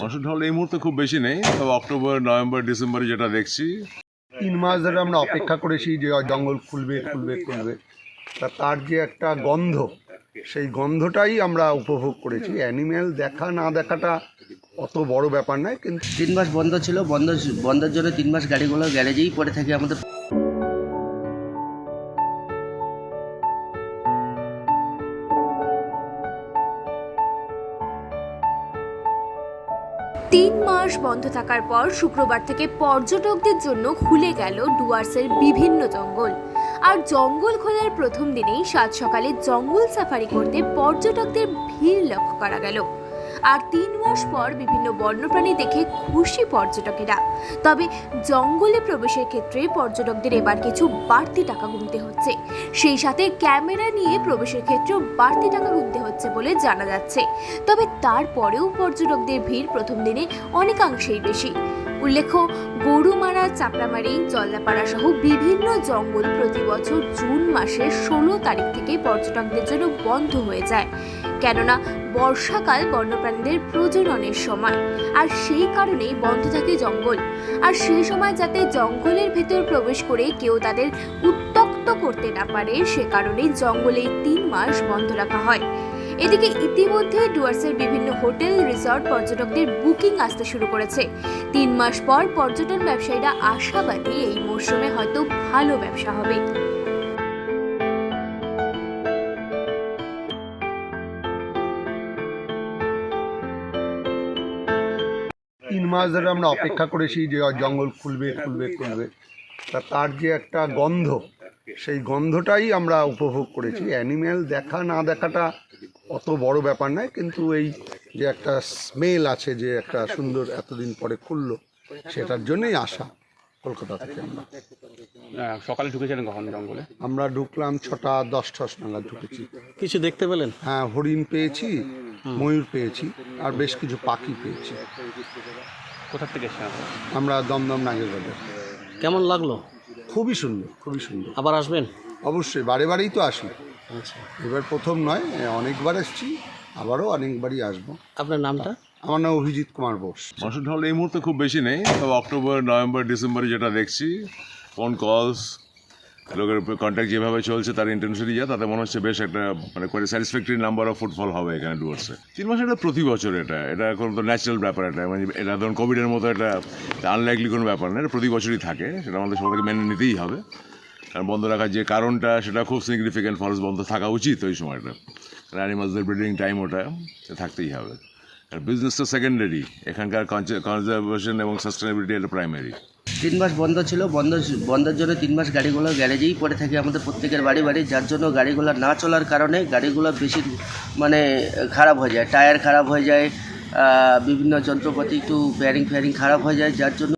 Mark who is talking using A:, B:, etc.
A: মানুষের ঢল এই মুহূর্তে খুব বেশি নেই। তবে অক্টোবর নভেম্বর ডিসেম্বরে যেটা দেখছি।
B: তিন মাস ধরে আমরা অপেক্ষা করেছি যে জঙ্গল খুলবে খুলবে খুলবে। তা তার যে একটা গন্ধ সেই গন্ধটাই আমরা উপভোগ করেছি। অ্যানিম্যাল দেখা না দেখাটা অত বড় ব্যাপার নয় কিন্তু
C: তিন মাস বন্ধ ছিল। বন্ধ বন্ধের জন্য তিন মাস গাড়িগুলো গ্যারেজেই পড়ে থাকে আমাদের।
D: তিন মাস বন্ধ থাকার পর শুক্রবার থেকে পর্যটকদের জন্য খুলে গেল ডুয়ার্সের বিভিন্ন জঙ্গল। আর জঙ্গল খোলার প্রথম দিনেই সাত সকালে জঙ্গল সাফারি করতে পর্যটকদের ভিড় লক্ষ্য করা গেল। আর তিন মাস পর বিভিন্ন বন্যপ্রাণী দেখে খুশি পর্যটকেরা। তবে জঙ্গলে প্রবেশের ক্ষেত্রে পর্যটকদের এবার কিছু বাড়তি টাকা গুনতে হচ্ছে। সেই সাথে ক্যামেরা নিয়ে প্রবেশের ক্ষেত্রেও বাড়তি টাকা গুনতে হচ্ছে বলে জানা যাচ্ছে। তবে তারপরেও পর্যটকদের ভিড় প্রথম দিনে অনেকাংশেই বেশি। উল্লেখ্য, গরুমারা, চাপড়ামারি জল্লাপাড়া সহ বিভিন্ন জঙ্গল প্রতি বছর জুন মাসের ষোলো তারিখ থেকে পর্যটকদের জন্য বন্ধ হয়ে যায়। কেননা, বর্ষাকাল বন্যপ্রাণীদের প্রজননের সময়। আর সেই কারণেই বন্ধ থাকে জঙ্গল। আর সেই সময় যাতে জঙ্গলের ভেতর প্রবেশ করে কেউ তাদের উত্তক্ত করতে না পারে, সে কারণেই জঙ্গলে তিন মাস বন্ধ রাখা হয়। এদিকে ইতিমধ্যে ডুয়ার্সের বিভিন্ন হোটেল, রিসর্ট পর্যটকদের বুকিং আসতে শুরু করেছে। তিন মাস পর পর্যটন ব্যবসায়ীরা আশাবাদী এই মরশুমে হয়তো ভালো ব্যবসা হবে।
B: তিন মাস ধরে আমরা অপেক্ষা করেছি যে জঙ্গল খুলবে খুলবে খুলবে। তা তার যে একটা গন্ধ, সেই গন্ধটাই আমরা উপভোগ করেছি। অ্যানিম্যাল দেখা না দেখাটা অত বড় ব্যাপার নয় কিন্তু এই যে একটা স্মেল আছে যে একটা সুন্দর এতদিন পরে খুললো সেটার জন্যই আসা কলকাতা থেকে আমরা।
E: সকালে ঢুকেছিলেন কখন জঙ্গলে?
B: আমরা ঢুকলাম ছটা দশ ঠস নাগাদ ঢুকেছি।
F: কিছু দেখতে পেলেন?
B: হ্যাঁ হরিণ পেয়েছি ময়ূর পেয়েছি আর বেশ কিছু পাখি পেয়েছি।
E: কোথা থেকে
B: আমরা দমদম নাগেরবাজার
F: কেমন লাগল?
B: খুবই সুন্দর খুবই সুন্দর।
F: আবার আসবেন?
B: অবশ্যই বারে বারেই তো আসি। এবার প্রথম নয় অনেকবার এসছি আবারও অনেকবারই আসব।
F: আপনার নামটা?
B: আমার নাম অভিজিৎ কুমার বোস।
A: মানুষের ঢল এই মুহূর্তে খুব বেশি নেই তবে অক্টোবর নভেম্বর ডিসেম্বরে যেটা দেখছি ফোন কলস লোকের কন্ট্যাক্ট যেভাবে চলছে তার ইন্টেনসিটি যা তাতে মনে হচ্ছে বেশ একটা মানে করে স্যাটিসফ্যাক্টরি নাম্বার অফ ফুটফল হবে এখানে ডুয়ার্সে তিন মাস এটা প্রতি বছর এটা এটা এখন তো ন্যাচারাল ব্যাপার এটা মানে এটা ধরুন কোভিডের মতো এটা আনলাইকলি কোনো ব্যাপার না এটা প্রতি বছরই থাকে সেটা আমাদের সবাইকে মেনে নিতেই হবে। কারণ বন্ধ রাখার যে কারণটা, সেটা খুব সিগনিফিক্যান্ট ফরেস্ট বন্ধ থাকা উচিত ওই সময়টা। কারণ অ্যানিমালসদের ব্রিডিং টাইম ওটা থাকতেই হবে। আর বিজনেসটা সেকেন্ডারি এখানকার কনজারভেশন এবং সাস্টেনেবিলিটি এটা প্রাইমারি
C: তিন মাস বন্ধ ছিল, বন্ধ, বন্ধের জন্য তিন মাস গাড়িগুলো গ্যারেজেই পড়ে থাকে আমাদের প্রত্যেকের বাড়ি বাড়ি, যার জন্য গাড়িগুলো না চলার কারণে গাড়িগুলো বেশি মানে খারাপ হয়ে যায়, টায়ার খারাপ হয়ে যায় বিভিন্ন যন্ত্রপাতি একটু ব্যারিং ফ্যারিং খারাপ হয়ে যায়, যার জন্য